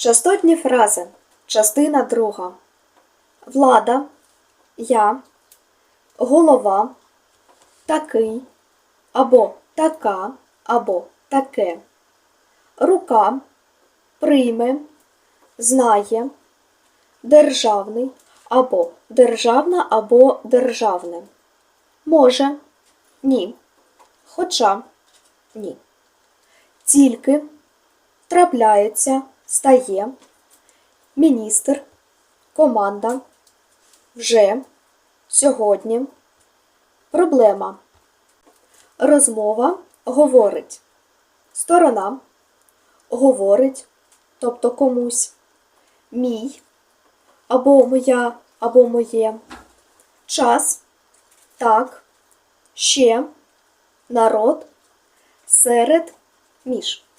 Частотні фрази. Частина друга. Влада, я, голова, такий, або така, або таке. Рука, прийме, знає, державний, або державна, або державне. Може, ні. Хоча, ні. Тільки трапляється, стає, міністр, команда, вже, сьогодні, проблема, розмова говорить, сторона говорить, тобто комусь, мій, або моя, або моє, час, так, ще, народ, серед, між.